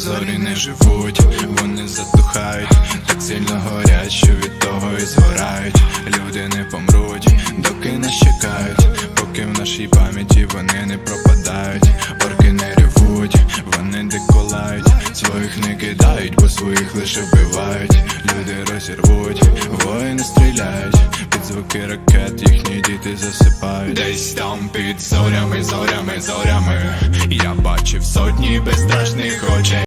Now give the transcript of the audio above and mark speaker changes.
Speaker 1: зорі не живуть, вони затухають, так сильно горять, що від того і згорають. Люди не помруть, доки нас чекають, поки в нашій пам'яті вони не пропадають, орки не ревуть, вони деколають, своїх не кидають, бо своїх лише вбивають. Люди розірвуть, воїни стріляють, під звуки ракет їхні діти засипають. Десь там під зорями, зорями, зорями. Я бачив сотні безстрашних очей.